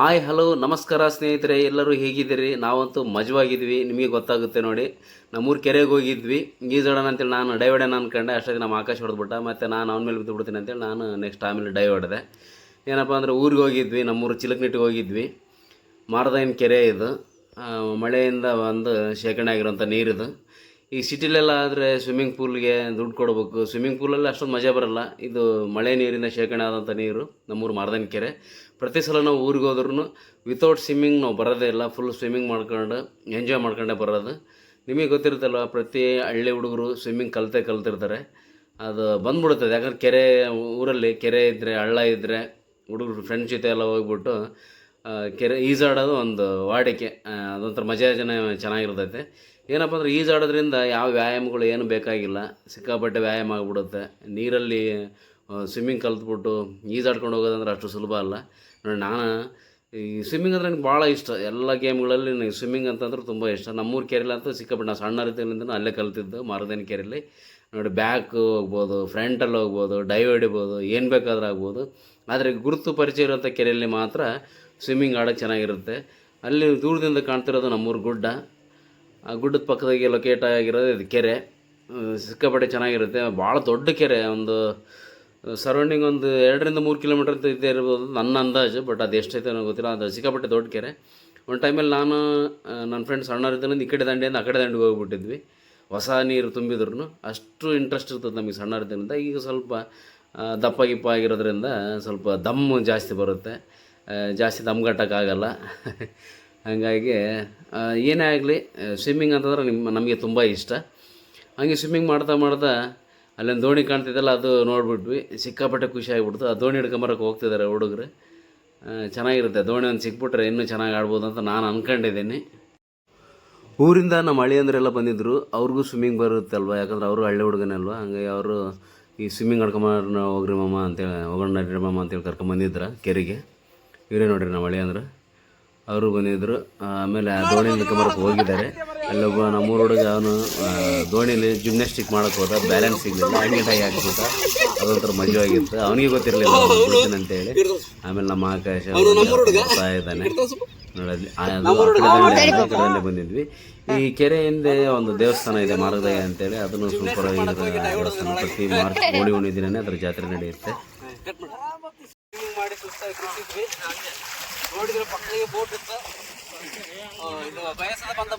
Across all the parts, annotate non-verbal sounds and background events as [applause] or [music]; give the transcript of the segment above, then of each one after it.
Hi hello ನಮಸ್ಕಾರ ಸ್ನೇಹಿತರೆ, ಎಲ್ಲರೂ ಹೇಗಿದ್ದೀರಿ? ನಾವಂತೂ ಮಜವಾಗಿದ್ವಿ ನಿಮಗೆ ಗೊತ್ತಾಗುತ್ತೆ ನೋಡಿ, ನಮ್ಮೂರು ಕೆರೆಗೆ ಹೋಗಿದ್ವಿ. ಈಜಾಡೋಣ ಅಂತೇಳಿ ನಾನು ಡೈವರ್ಡನ್ ಅನ್ಕೊಂಡೆ ಅಷ್ಟೊತ್ತಿಗೆ ನಮ್ಮ ಆಕಾಶ ಹೊಡೆದ್ಬಿಟ್ಟ. ಮತ್ತು ನಾನು ಅವನ ಮೇಲೆ ಬಿದ್ದು ಬಿಡ್ತೀನಿ ಅಂತೇಳಿ ನಾನು ನೆಕ್ಸ್ಟ್ ಆಮೇಲೆ ಡೈ ಹೊಡೆದೆ ಏನಪ್ಪ ಅಂದರೆ ಊರಿಗೆ ಹೋಗಿದ್ವಿ, ನಮ್ಮೂರು ಚಿಲಕನಿಟ್ಟಿಗೆ ಹೋಗಿದ್ವಿ. ಮಾರದೈನ ಕೆರೆ ಇದು. ಮಳೆಯಿಂದ ಒಂದು ಶೇಖರಣೆ ಆಗಿರೋಂಥ ನೀರಿದು. ಈ ಸಿಟಿಲೆಲ್ಲ ಆದರೆ ಸ್ವಿಮ್ಮಿಂಗ್ ಪೂಲ್ಗೆ ದುಡ್ಡು ಕೊಡಬೇಕು. ಸ್ವಿಮ್ಮಿಂಗ್ ಪೂಲಲ್ಲಿ ಅಷ್ಟೊಂದು ಮಜಾ ಬರಲ್ಲ. ಇದು ಮಳೆ ನೀರಿನ ಶೇಖರಣೆ ಆದಂಥ ನೀರು, ನಮ್ಮೂರು ಮಾರದೈನ ಕೆರೆ. ಪ್ರತಿ ಸಲ ನಾವು ಊರಿಗೆ ಹೋದ್ರೂ ವಿತೌಟ್ ಸ್ವಿಮ್ಮಿಂಗ್ ನಾವು ಬರೋದೇ ಇಲ್ಲ ಫುಲ್ ಸ್ವಿಮ್ಮಿಂಗ್ ಮಾಡ್ಕೊಂಡು ಎಂಜಾಯ್ ಮಾಡ್ಕೊಂಡೇ ಬರೋದು. ನಿಮಗೆ ಗೊತ್ತಿರುತ್ತಲ್ಲ ಪ್ರತಿ ಹಳ್ಳಿ ಹುಡುಗರು ಸ್ವಿಮ್ಮಿಂಗ್ ಕಲಿತೆ ಕಲ್ತಿರ್ತಾರೆ. ಅದು ಬಂದ್ಬಿಡುತ್ತದೆ. ಯಾಕಂದ್ರೆ ಕೆರೆ, ಊರಲ್ಲಿ ಕೆರೆ ಇದ್ದರೆ ಹಳ್ಳ ಇದ್ದರೆ ಹುಡುಗರು ಫ್ರೆಂಡ್ಸ್ ಜೊತೆ ಎಲ್ಲ ಹೋಗ್ಬಿಟ್ಟು ಕೆರೆ ಈಜಾಡೋದು ಒಂದು ವಾಡಿಕೆ. ಅದೊಂಥರ ಮಜಾ ಜನ ಚೆನ್ನಾಗಿರ್ತೈತೆ. ಏನಪ್ಪ ಅಂದ್ರೆ ಈಜಾಡೋದ್ರಿಂದ ಯಾವ ವ್ಯಾಯಾಮಗಳು ಏನು ಬೇಕಾಗಿಲ್ಲ. ಸಿಕ್ಕಾಪಟ್ಟೆ ವ್ಯಾಯಾಮ ಆಗಿಬಿಡುತ್ತೆ. ನೀರಲ್ಲಿ ಸ್ವಿಮ್ಮಿಂಗ್ ಕಲ್ತ್ಬಿಟ್ಟು ಈಜಾಡ್ಕೊಂಡು ಹೋಗೋದಂದ್ರೆ ಅಷ್ಟು ಸುಲಭ ಅಲ್ಲ. ನೋಡಿ, ನಾನು ಈ ಸ್ವಿಮ್ಮಿಂಗ್ ಅಂದ್ರೆ ನನಗೆ ಭಾಳ ಇಷ್ಟ. ಎಲ್ಲ ಗೇಮ್ಗಳಲ್ಲಿ ನನಗೆ ಸ್ವಿಮ್ಮಿಂಗ್ ಅಂತಂದ್ರೆ ತುಂಬ ಇಷ್ಟ. ನಮ್ಮೂರು ಕೆರೆಯಲ್ಲಿ ಅಂತೂ ಸಿಕ್ಕಾಪಟ್ಟೆ ನಾನು ಸಣ್ಣ ರೀತಿಯಿಂದ ಅಲ್ಲೇ ಕಲ್ತಿದ್ದು, ಮಾರದೇನ ಕೆರೆಯಲ್ಲಿ ನೋಡಿ ಬ್ಯಾಕ್ ಹೋಗ್ಬೋದು ಫ್ರಂಟಲ್ಲಿ ಹೋಗ್ಬೋದು ಡೈವ್ ಹೊಡಿಬೋದು, ಏನು ಬೇಕಾದ್ರೂ ಆಗ್ಬೋದು. ಆದರೆ ಗುರುತು ಪರಿಚಯ ಇರೋಂಥ ಕೆರೆಯಲ್ಲಿ ಮಾತ್ರ ಸ್ವಿಮ್ಮಿಂಗ್ ಆಡೋಕ್ಕೆ ಚೆನ್ನಾಗಿರುತ್ತೆ. ಅಲ್ಲಿ ದೂರದಿಂದ ಕಾಣ್ತಿರೋದು ನಮ್ಮೂರು ಗುಡ್ಡ. ಆ ಗುಡ್ಡದ ಪಕ್ಕದಾಗೆ ಲೊಕೇಟ್ ಆಗಿರೋದು ಇದು ಕೆರೆ. ಸಿಕ್ಕಾಪಟ್ಟೆ ಚೆನ್ನಾಗಿರುತ್ತೆ. ಭಾಳ ದೊಡ್ಡ ಕೆರೆ, ಒಂದು ಸರೌಂಡಿಂಗ್ ಒಂದು ಎರಡರಿಂದ ಮೂರು ಕಿಲೋಮೀಟರ್ ಅಂತ ಇದ್ದೇ ಇರ್ಬೋದು, ನನ್ನ ಅಂದಾಜು ಬಟ್ ಅದು ಎಷ್ಟೈತೆ ನನಗೆ ಗೊತ್ತಿಲ್ಲ. ಅದು ಸಿಕ್ಕಾಪಟ್ಟೆ ದೊಡ್ಡ ಕೆರೆ. ಒಂದು ಟೈಮಲ್ಲಿ ನಾನು ನನ್ನ ಫ್ರೆಂಡ್ಸ್ ಸಣ್ಣರಿದ್ದಲ್ಲಿ ಈ ಕಡೆ ದಂಡೆಯಿಂದ ಆ ಕಡೆ ದಂಡೆಗೆ ಹೋಗ್ಬಿಟ್ಟಿದ್ವಿ. ಹೊಸ ನೀರು ತುಂಬಿದ್ರು ಅಷ್ಟು ಇಂಟ್ರೆಸ್ಟ್ ಇರ್ತದೆ ನಮಗೆ ಸಣ್ಣರಿದ್ದರಿಂದ ಈಗ ಸ್ವಲ್ಪ ದಪ್ಪ ಗಿಪ್ಪ ಆಗಿರೋದ್ರಿಂದ ಸ್ವಲ್ಪ ದಮ್ಮು ಜಾಸ್ತಿ ಬರುತ್ತೆ. ಜಾಸ್ತಿ ದಮ್ ಕಟ್ಟೋಕ್ಕಾಗಲ್ಲ. [laughs] ಹಾಗಾಗಿ ಏನೇ ಆಗಲಿ ಸ್ವಿಮ್ಮಿಂಗ್ ಅಂತಂದ್ರೆ ನಿಮ್ಮ ನಮಗೆ ತುಂಬ ಇಷ್ಟ. ಹಾಗೆ ಸ್ವಿಮ್ಮಿಂಗ್ ಮಾಡ್ತಾ ಮಾಡ್ತಾ ಅಲ್ಲೊಂದು ದೋಣಿ ಕಾಣ್ತಿದ್ದಲ್ಲ, ಅದು ನೋಡಿಬಿಟ್ವಿ. ಸಿಕ್ಕಾಪಟ್ಟೆ ಖುಷಿ ಆಗಿಬಿಡ್ತು. ಆ ದೋಣಿ ಹಿಡ್ಕೊಂಬರಕ್ಕೆ ಹೋಗ್ತಿದ್ದಾರೆ ಹುಡುಗರು. ಚೆನ್ನಾಗಿರುತ್ತೆ. ದೋಣಿ ಒಂದು ಸಿಕ್ಬಿಟ್ರೆ ಇನ್ನೂ ಚೆನ್ನಾಗಿ ಆಡ್ಬೋದು ಅಂತ ನಾನು ಅಂದ್ಕೊಂಡಿದ್ದೀನಿ ಊರಿಂದ ನಮ್ಮ ಹಳ್ಳಿಯಂದ್ರೆಲ್ಲ ಬಂದಿದ್ದರು ಅವ್ರಿಗೂ ಸ್ವಿಮ್ಮಿಂಗ್ ಬರುತ್ತಲ್ವ? ಯಾಕಂದ್ರೆ ಅವರು ಹಳ್ಳಿ ಹುಡುಗನೇ ಅಲ್ವಾ ಹಂಗಾಗಿ ಅವರು ಈ ಸ್ವಿಮ್ಮಿಂಗ್ ಆಡ್ಕೊಂಬಾರ ಹೋಗ್ರಿ ಮಾಮ ಅಂತೇಳಿ ಹೋಗೋಣ ಮಾಮ ಅಂತೇಳಿ ಕರ್ಕೊಂಬಂದಿದ್ರು ಕೆರೆಗೆ. ಇವರೇ ನೋಡಿರಿ ನಮ್ಮ ಹಳ್ಳಿಯಂದ್ರೆ. ಅವರು ಬಂದಿದ್ದರು ಆಮೇಲೆ ಆ ದೋಣಿ ಹಿಡ್ಕೊಂಬರಕ್ಕೆ ಹೋಗಿದ್ದಾರೆ. ಅಲ್ಲೊಬ್ಬ ನಮ್ಮೂರ ಹುಡುಗ ಅವನು ದೋಣಿಲಿ ಜಿಮ್ನಾಸ್ಟಿಕ್ ಮಾಡಕ್ಕೆ ಹೋದ ಬ್ಯಾಲೆನ್ಸ್ ಸಿಗಲಿಲ್ಲ ಹಂಗಿಟಾಗಿ ಹಾಕ್ಬಿಟ್ಟ. ಅದೊಂಥರ ಮಜವಾಗಿತ್ತು ಅವನಿಗೆ ಗೊತ್ತಿರಲಿಲ್ಲ ಬಿಡ್ತೀನಿ ಅಂತೇಳಿ ಆಮೇಲೆ ನಮ್ಮ ಆಕಾಶ ಇದ್ದಾನೆ. ನೋಡಿ ಬಂದಿದ್ವಿ. ಈ ಕೆರೆ ಹಿಂದೆ ಒಂದು ದೇವಸ್ಥಾನ ಇದೆ ಮಾರ್ಗದಾಯ ಅಂತೇಳಿ. ಅದನ್ನು ಸೂಪರ್ ಆಗಿರೋ ದೇವಸ್ಥಾನ. ಪ್ರತಿ ಮಾರ್ಚ್ ಹೋಳಿ ಹುಣ್ಣಿ ದಿನನೇ ಅದರ ಜಾತ್ರೆ ನಡೆಯುತ್ತೆ. ಮಾಡಿ. ನೋಡಿದ್ರೆ ಪಕ್ಕದಲ್ಲಿ ಬೋಟ್ ಇತ್ತು. ಬಂದ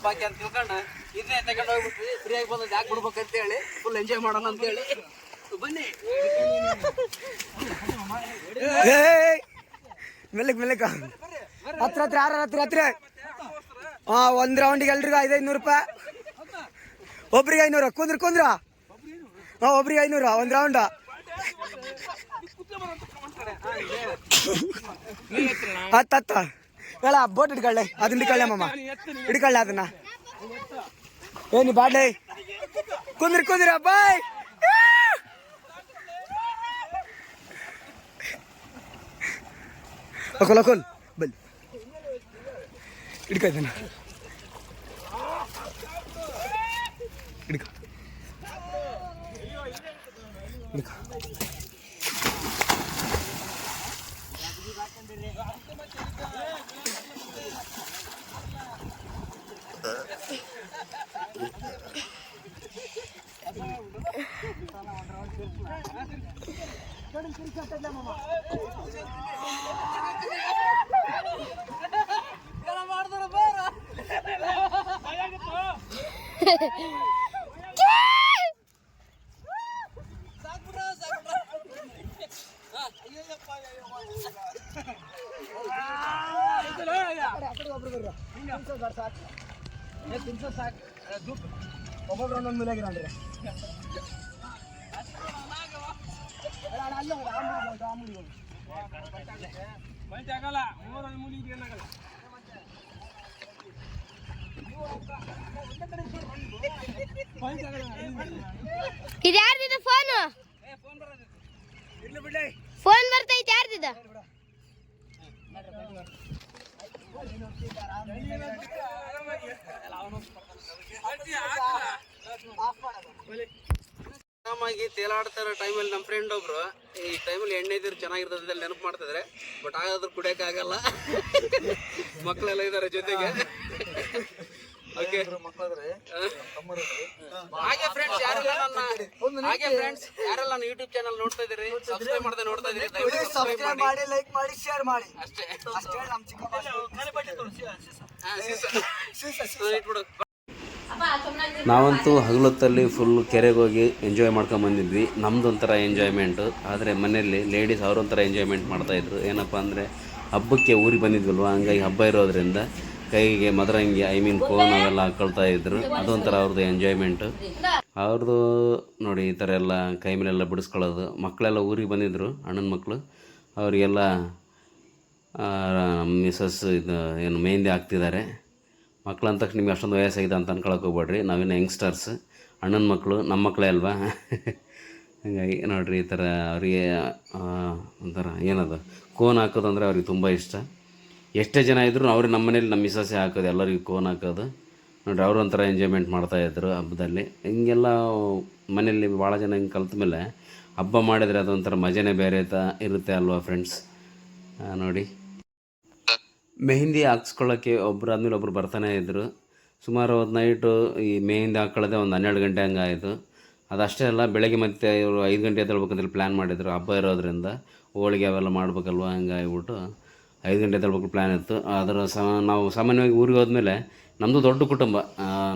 ಅಂತ ಹೇಳಿ ಫುಲ್ ಎಂಜಾಯ್ ಮಾಡೋಣ ಅಂತ ಹೇಳಿ ಬನ್ನಿ ಹತ್ರ ಹತ್ರ ಯಾರ ಹತ್ರ ಹತ್ರ. ಹಾ ಒಂದ್ ರೌಂಡಿಗೆ ಎಲ್ರಿಗೂ ಐದೈನೂರು ರೂಪಾಯಿ. ಒಬ್ರಿಗೆ ಐನೂರು ಕುಂದ್ರ ಕುಂದ್ರ. ಹಾ ಒಬ್ರಿಗೆ ಐನೂರು ಒಂದ್ ರೌಂಡ್ ಹತ್ತ ಹತ್ತ. ಹೇಳ ಬೋಟ್ ಹಿಡ್ಕೊಳ್ಳೆ. ಅದನ್ನ ಹಿಡ್ಕೊಳ್ಳೆ ಮಾಮ ಹಿಡ್ಕೊಳ್ಳೆ ಅದನ್ನ. ಏನಿ ಬಾಡ್ಲೆ. ಕುಂದ್ರ ಕುಂದ್ರ ಬಾಯ್ ಅಕೋಲ್ ಅಕೋಲ್ ಬಲ್ ಹಿಡ್ಕ ಇದನ್ನ. ಹಿಡ್ಕ. ಹಿಡ್ಕ. ಮಾಡಿದ್ರ ಬಾರ ಒಬ್ಬೊಬ್ರು ಒಂದೊಂದು ಮೂಲೆಗಿರೋಣ್ರಿ ಇದು ಯಾರ್ದಿದ ಫೋನ್ ಫೋನ್ ಬರ್ತೈತೆ ಯಾರ್ದಿದ ಆರಾಮಾಗಿ ತೇಲಾಡ್ತಾರ ಟೈಮಲ್ಲಿ ನಮ್ಮ ಫ್ರೆಂಡ್ ಒಬ್ರು, ಈ ಟೈಮಲ್ಲಿ ಎಣ್ಣೆ ಇದ್ರೆ ಚೆನ್ನಾಗಿರ್ತದೆ ನೆನಪು ಮಾಡ್ತಿದ್ರೆ ಬಟ್ ಆಗಾದ್ರೂ ಕುಡಿಯೋಕ್ಕಾಗಲ್ಲ ಮಕ್ಕಳೆಲ್ಲ ಇದ್ದಾರೆ ಜೊತೆಗೆ. ಹಾಗೆ ಫ್ರೆಂಡ್ಸ್ ಯಾರೆಲ್ಲ ನನ್ನ ಹಾಗೆ ಫ್ರೆಂಡ್ಸ್ ಯಾರೆಲ್ಲ ನನ್ನ ಯೂಟ್ಯೂಬ್ ಚಾನಲ್ ನೋಡ್ತಾ ಇದ್ದೀರಿ. ಸಬ್ಸ್ಕ್ರೈಬ್ ಮಾಡದೆ ನೋಡ್ತಾ ಇದ್ದೀರಿ. ದಯವಿಟ್ಟು ಸಬ್ಸ್ಕ್ರೈಬ್ ಮಾಡಿ. ಲೈಕ್ ಮಾಡಿ ಶೇರ್ ಮಾಡಿ. ಅಷ್ಟೇ. ಅಷ್ಟೇ ನಮ್ಮ. ಇಟ್ಬಿಡು. ನಾವಂತೂ ಹಗಲೊತ್ತಲ್ಲಿ ಫುಲ್ ಕೆರೆಗೆ ಹೋಗಿ ಎಂಜಾಯ್ ಮಾಡ್ಕೊಂಬಂದಿದ್ವಿ ನಮ್ದು ಒಂಥರ ಎಂಜಾಯ್ಮೆಂಟು ಆದರೆ ಮನೆಯಲ್ಲಿ ಲೇಡೀಸ್ ಅವರೊಂಥರ ಎಂಜಾಯ್ಮೆಂಟ್ ಮಾಡ್ತಾಯಿದ್ರು ಏನಪ್ಪ ಅಂದರೆ ಹಬ್ಬಕ್ಕೆ ಊರಿಗೆ ಬಂದಿದ್ವಲ್ವ? ಹಂಗಾಗಿ ಹಬ್ಬ ಇರೋದ್ರಿಂದ ಕೈಗೆ, ಮದರಂಗಿ ಐ ಮೀನ್ ಫೋನ್ ಅವೆಲ್ಲ ಹಾಕೊಳ್ತಾ ಇದ್ರು. ಅದೊಂಥರ ಅವ್ರದ್ದು ಎಂಜಾಯ್ಮೆಂಟು ಅವ್ರದ್ದು ನೋಡಿ ಈ ಥರ ಎಲ್ಲ ಕೈ ಮೇಲೆಲ್ಲ ಬಿಡಿಸ್ಕೊಳ್ಳೋದು. ಮಕ್ಕಳೆಲ್ಲ ಊರಿಗೆ ಬಂದಿದ್ದರು ಅಣ್ಣನ ಮಕ್ಕಳು ಅವರಿಗೆಲ್ಲ ಮಿಸಸ್ ಇದು ಏನು ಮೆಹಂದಿ ಹಾಕ್ತಿದ್ದಾರೆ. ಮಕ್ಳು ಅಂದ ತಕ್ಷಣ ನಿಮ್ಗೆ ಅಷ್ಟೊಂದು ವಯಸ್ಸಾಗಿದೆ ಅಂತ ಅನ್ಕೊಳಕ್ಕೆ ಹೋಗ್ಬೇಡ್ರಿ. ನಾವಿನ್ನು ಯಂಗ್ಸ್ಟರ್ಸ್ ಅಣ್ಣನ ಮಕ್ಕಳು ನಮ್ಮ ಮಕ್ಕಳೇ ಅಲ್ವಾ? ಹಾಗಾಗಿ ನೋಡಿರಿ ಈ ಥರ ಅವರಿಗೆ ಒಂಥರ ಏನದು ಕೋನ್ ಹಾಕೋದು ಅಂದರೆ ಅವ್ರಿಗೆ ತುಂಬ ಇಷ್ಟ. ಎಷ್ಟೇ ಜನ ಇದ್ದರೂ ಅವ್ರಿಗೆ ನಮ್ಮ ಮನೇಲಿ ನಮ್ಮ ಮಿಸಸ್ಸೇ ಹಾಕೋದು, ಎಲ್ಲರಿಗೂ ಕೋನ್ ಹಾಕೋದು. ನೋಡಿ ಅವರು ಒಂಥರ ಎಂಜಾಯ್ಮೆಂಟ್ ಮಾಡ್ತಾಯಿದ್ರು ಹಬ್ಬದಲ್ಲಿ. ಹಿಂಗೆಲ್ಲ ಮನೇಲಿ ಭಾಳ ಜನ ಹಿಂಗೆ ಕಲ್ತ ಮೇಲೆ ಹಬ್ಬ ಮಾಡಿದರೆ ಅದೊಂಥರ ಮಜಾನೇ ಬೇರೆ ತ ಇರುತ್ತೆ ಅಲ್ವಾ ಫ್ರೆಂಡ್ಸ್ ನೋಡಿ. ಮೆಹಂದಿ ಹಾಕ್ಸ್ಕೊಳ್ಳೋಕ್ಕೆ ಆದಮೇಲೆ ಒಬ್ರು ಬರ್ತಾನೆ ಇದ್ದರು ಸುಮಾರು ಒಂದು ನೈಟು ಈ ಮೆಹಂದಿ ಹಾಕ್ಕೊಳ್ಳೋದೇ ಒಂದು ಹನ್ನೆರಡು ಗಂಟೆ ಹಂಗೆ ಆಯಿತು. ಅದಷ್ಟೇ ಅಲ್ಲ, ಬೆಳಗ್ಗೆ ಮತ್ತೆ ಇವರು ಐದು ಗಂಟೆ ಎದ್ದೇಳ್ಬೇಕಂತ ಪ್ಲ್ಯಾನ್ ಮಾಡಿದರು ಹಬ್ಬ ಇರೋದ್ರಿಂದ. ಹೋಳಿಗೆ ಅವೆಲ್ಲ ಮಾಡ್ಬೇಕಲ್ವ ಹಂಗೆ ಆಗ್ಬಿಟ್ಟು ಐದು ಗಂಟೆ ತಲುಪಕ್ಕೆ ಪ್ಲ್ಯಾನ್ ಇತ್ತು. ಅದರ ಸಮ ನಾವು ಸಾಮಾನ್ಯವಾಗಿ ಊರಿಗೆ ಹೋದ್ಮೇಲೆ ನಮ್ಮದು ದೊಡ್ಡ ಕುಟುಂಬ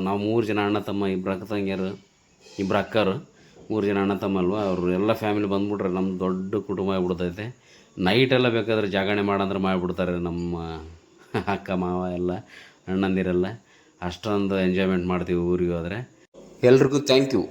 ನಾವು ಮೂರು ಜನ ಅಣ್ಣ ತಮ್ಮ ಇಬ್ಬರು ಅಕ್ಕ ತಂಗಿಯರು ಇಬ್ಬರು ಅಕ್ಕರು, ಮೂರು ಜನ ಅಣ್ಣ ತಮ್ಮ ಅಲ್ವ? ಅವರು ಎಲ್ಲ ಫ್ಯಾಮಿಲಿ ಬಂದುಬಿಟ್ರೆ ನಮ್ಮ ದೊಡ್ಡ ಕುಟುಂಬ ಆಗ್ಬಿಡ್ತೈತೆ. ನೈಟೆಲ್ಲ ಬೇಕಾದ್ರೆ ಜಾಗರಣೆ ಮಾಡಂದ್ರೆ ಮಾಡಿಬಿಡ್ತಾರೆ ನಮ್ಮ ಅಕ್ಕ, ಮಾವ ಎಲ್ಲ, ಅಣ್ಣಂದಿರೆಲ್ಲ. ಅಷ್ಟೊಂದು ಎಂಜಾಯ್ಮೆಂಟ್ ಮಾಡ್ತೀವಿ ಊರಿಗೆ ಹೋದರೆ. ಎಲ್ರಿಗೂ ಥ್ಯಾಂಕ್ ಯು